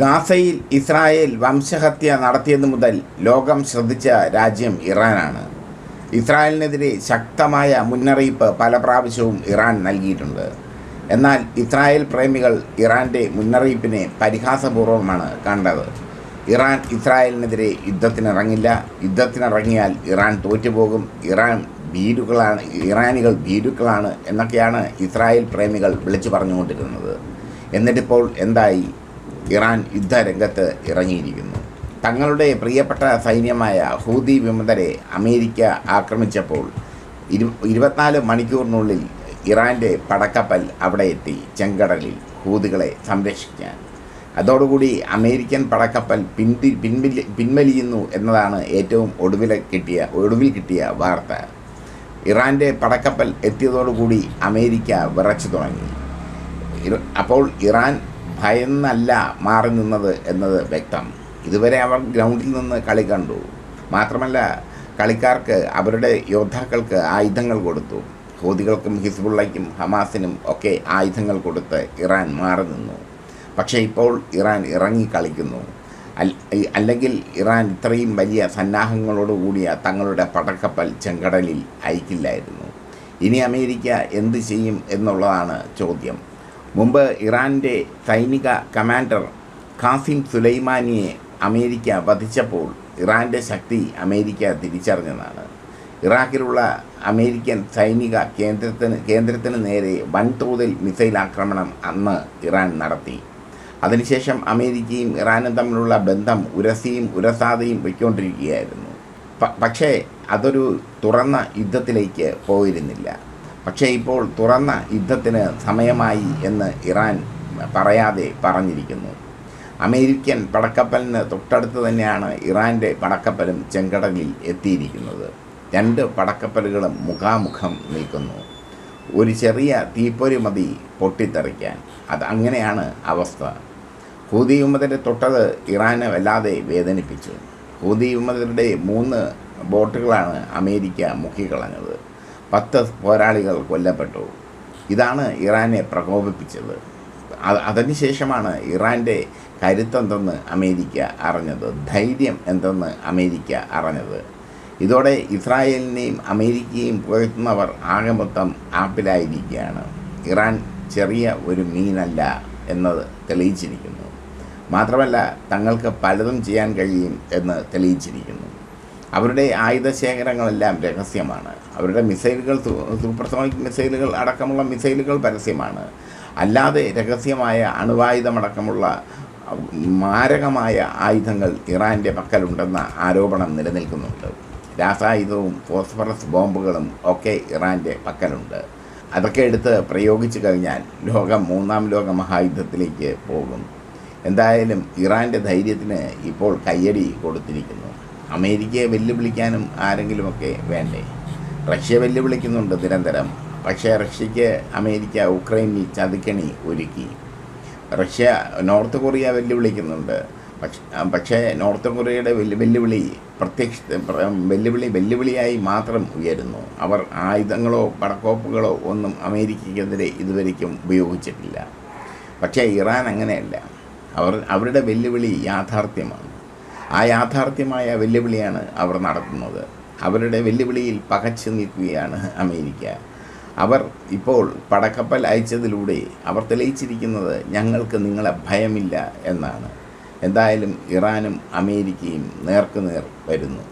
ഗാസയിൽ ഇസ്രായേൽ വംശഹത്യ നടത്തിയതു മുതൽ ലോകം ശ്രദ്ധിച്ച രാജ്യം ഇറാനാണ്. ഇസ്രായേലിനെതിരെ ശക്തമായ മുന്നറിയിപ്പ് പല പ്രാവശ്യവും ഇറാൻ നൽകിയിട്ടുണ്ട്. എന്നാൽ ഇസ്രായേൽ പ്രേമികൾ ഇറാന്റെ മുന്നറിയിപ്പിനെ പരിഹാസപൂർവമാണ് കണ്ടത്. ഇറാൻ ഇസ്രായേലിനെതിരെ യുദ്ധത്തിനിറങ്ങില്ല. യുദ്ധത്തിനിറങ്ങിയാൽ ഇറാൻ തോറ്റുപോകും. ഇറാൻ ഭീരുക്കളാണ് ഇറാനികൾ ഭീരുക്കളാണ് എന്നൊക്കെയാണ് ഇസ്രായേൽ പ്രേമികൾ വിളിച്ചു പറഞ്ഞുകൊണ്ടിരുന്നത്. എന്നിട്ടിപ്പോൾ എന്തായി? ഇറാൻ യുദ്ധരംഗത്ത് ഇറങ്ങിയിരിക്കുന്നു. തങ്ങളുടെ പ്രിയപ്പെട്ട സൈന്യമായ ഹൂതി വിമതരെ അമേരിക്ക ആക്രമിച്ചപ്പോൾ ഇരു ഇരുപത്തിനാല് മണിക്കൂറിനുള്ളിൽ ഇറാന്റെ പടക്കപ്പൽ അവിടെ എത്തി ചെങ്കടലിൽ ഹൂതികളെ സംരക്ഷിക്കാൻ. അതോടുകൂടി അമേരിക്കൻ പടക്കപ്പൽ പിന്തി പിൻവലി പിൻവലിയുന്നു എന്നതാണ് ഏറ്റവും ഒടുവിൽ കിട്ടിയ ഒടുവിൽ കിട്ടിയ വാർത്ത. ഇറാന്റെ പടക്കപ്പൽ എത്തിയതോടുകൂടി അമേരിക്ക വിറച്ചു തുടങ്ങി. അപ്പോൾ ഇറാൻ ഭയന്നല്ല മാറി നിന്നത് എന്നത് വ്യക്തം. ഇതുവരെ അവർ ഗ്രൗണ്ടിൽ നിന്ന് കളി കണ്ടു. മാത്രമല്ല കളിക്കാർക്ക് അവരുടെ യോദ്ധാക്കൾക്ക് ആയുധങ്ങൾ കൊടുത്തു. ഹോദികൾക്കും ഹിസ്ബുള്ളയ്ക്കും ഹമാസിനും ഒക്കെ ആയുധങ്ങൾ കൊടുത്ത് ഇറാൻ മാറി നിന്നു. പക്ഷേ ഇപ്പോൾ ഇറാൻ ഇറങ്ങി കളിക്കുന്നു. അല്ലെങ്കിൽ ഇറാൻ ഇത്രയും വലിയ സന്നാഹങ്ങളോടുകൂടിയ തങ്ങളുടെ പടക്കപ്പൽ ചെങ്കടലിൽ അയക്കില്ലായിരുന്നു. ഇനി അമേരിക്ക എന്ത് ചെയ്യും എന്നുള്ളതാണ് ചോദ്യം. മുമ്പ് ഇറാന്റെ സൈനിക കമാൻഡർ ഖാസിം സുലൈമാനിയെ അമേരിക്ക വധിച്ചപ്പോൾ ഇറാന്റെ ശക്തി അമേരിക്ക തിരിച്ചറിഞ്ഞതാണ്. ഇറാഖിലുള്ള അമേരിക്കൻ സൈനിക കേന്ദ്രത്തിന് കേന്ദ്രത്തിന് നേരെ വൻതോതിൽ മിസൈൽ ആക്രമണം അന്ന് ഇറാൻ നടത്തി. അതിനുശേഷം അമേരിക്കയും ഇറാനും തമ്മിലുള്ള ബന്ധം ഉരസിയും ഉരസാതെയും പൊയ്ക്കൊണ്ടിരിക്കുകയായിരുന്നു. പക്ഷേ അതൊരു തുറന്ന യുദ്ധത്തിലേക്ക് പോയിരുന്നില്ല. പക്ഷേ ഇപ്പോൾ തുറന്ന യുദ്ധത്തിന് സമയമായി എന്ന് ഇറാൻ പറയാതെ പറഞ്ഞിരിക്കുന്നു. അമേരിക്കൻ പടക്കപ്പലിന് തൊട്ടടുത്ത് തന്നെയാണ് ഇറാന്റെ പടക്കപ്പലും ചെങ്കടലിൽ എത്തിയിരിക്കുന്നത്. രണ്ട് പടക്കപ്പലുകളും മുഖാമുഖം നിൽക്കുന്നു. ഒരു ചെറിയ തീപ്പൊരി മതി പൊട്ടിത്തെറിക്കാൻ. അത് അങ്ങനെയാണ് അവസ്ഥ. ഹൂതി വിമതരെ തൊട്ടത് ഇറാനെ വല്ലാതെ വേദനിപ്പിച്ചു. ഹൂതി വിമതരുടെ മൂന്ന് ബോട്ടുകളാണ് അമേരിക്ക മുക്കിക്കളഞ്ഞത്. പത്ത് പോരാളികൾ കൊല്ലപ്പെട്ടു. ഇതാണ് ഇറാനെ പ്രകോപിപ്പിച്ചത്. അത് അതിനുശേഷമാണ് ഇറാന്റെ കരുത്തെന്തെന്ന് അമേരിക്ക അറിഞ്ഞത് ധൈര്യം എന്തെന്ന് അമേരിക്ക അറിഞ്ഞത്. ഇതോടെ ഇസ്രായേലിനെയും അമേരിക്കയും പുകഴ്ത്തുന്നവർ ആകെ മൊത്തം ആപ്പിലായിരിക്കുകയാണ്. ഇറാൻ ചെറിയ ഒരു മീനല്ല എന്നത് തെളിയിച്ചിരിക്കുന്നു. മാത്രമല്ല തങ്ങൾക്ക് പലതും ചെയ്യാൻ കഴിയും എന്ന് തെളിയിച്ചിരിക്കുന്നു. അവരുടെ ആയുധ ശേഖരങ്ങളെല്ലാം രഹസ്യമാണ്. അവരുടെ മിസൈലുകൾ സൂപ്പർസോണിക് മിസൈലുകൾ അടക്കമുള്ള മിസൈലുകൾ പരസ്യമാണ്. അല്ലാതെ രഹസ്യമായ അണുവായുധമടക്കമുള്ള മാരകമായ ആയുധങ്ങൾ ഇറാന്റെ പക്കലുണ്ടെന്ന ആരോപണം നിലനിൽക്കുന്നുണ്ട്. രാസായുധവും ഫോസ്ഫറസ് ബോംബുകളും ഒക്കെ ഇറാന്റെ പക്കലുണ്ട്. അതൊക്കെ എടുത്ത് പ്രയോഗിച്ചു കഴിഞ്ഞാൽ ലോകം മൂന്നാം ലോക മഹായുദ്ധത്തിലേക്ക് പോകും. എന്തായാലും ഇറാന്റെ ധൈര്യത്തിന് ഇപ്പോൾ കയ്യടി കൊടുത്തിരിക്കുന്നു. അമേരിക്കയെ വെല്ലുവിളിക്കാനും ആരെങ്കിലുമൊക്കെ വേണ്ടേ? റഷ്യ വെല്ലുവിളിക്കുന്നുണ്ട് നിരന്തരം. പക്ഷേ റഷ്യയ്ക്ക് അമേരിക്ക ഉക്രൈനിൽ ചതിക്കണി ഒരുക്കി. റഷ്യ നോർത്ത് കൊറിയ വെല്ലുവിളിക്കുന്നുണ്ട്. പക്ഷെ പക്ഷേ നോർത്ത് കൊറിയയുടെ വെല്ലു വെല്ലുവിളി പ്രത്യക്ഷ പ്ര- വെല്ലുവിളി വെല്ലുവിളിയായി മാത്രം ഉയരുന്നു. അവർ ആയുധങ്ങളോ പടക്കോപ്പുകളോ ഒന്നും അമേരിക്കയ്ക്കെതിരെ ഇതുവരേക്കും ഉപയോഗിച്ചിട്ടില്ല. പക്ഷേ ഇറാൻ അങ്ങനെയല്ല. അവർ അവരുടെ വെല്ലുവിളി യാഥാർത്ഥ്യമാണ്. ആ യാഥാർത്ഥ്യമായ വെല്ലുവിളിയാണ് അവർ നടത്തുന്നത്. അവരുടെ വെല്ലുവിളിയിൽ പകച്ചു നിൽക്കുകയാണ് അമേരിക്ക. അവർ ഇപ്പോൾ പടക്കപ്പൽ അയച്ചതിലൂടെ അവർ തെളിയിച്ചിരിക്കുന്നത് ഞങ്ങൾക്ക് നിങ്ങളെ ഭയമില്ല എന്നാണ്. എന്തായാലും ഇറാനും അമേരിക്കയും നേർക്കുനേർ വരുന്നു.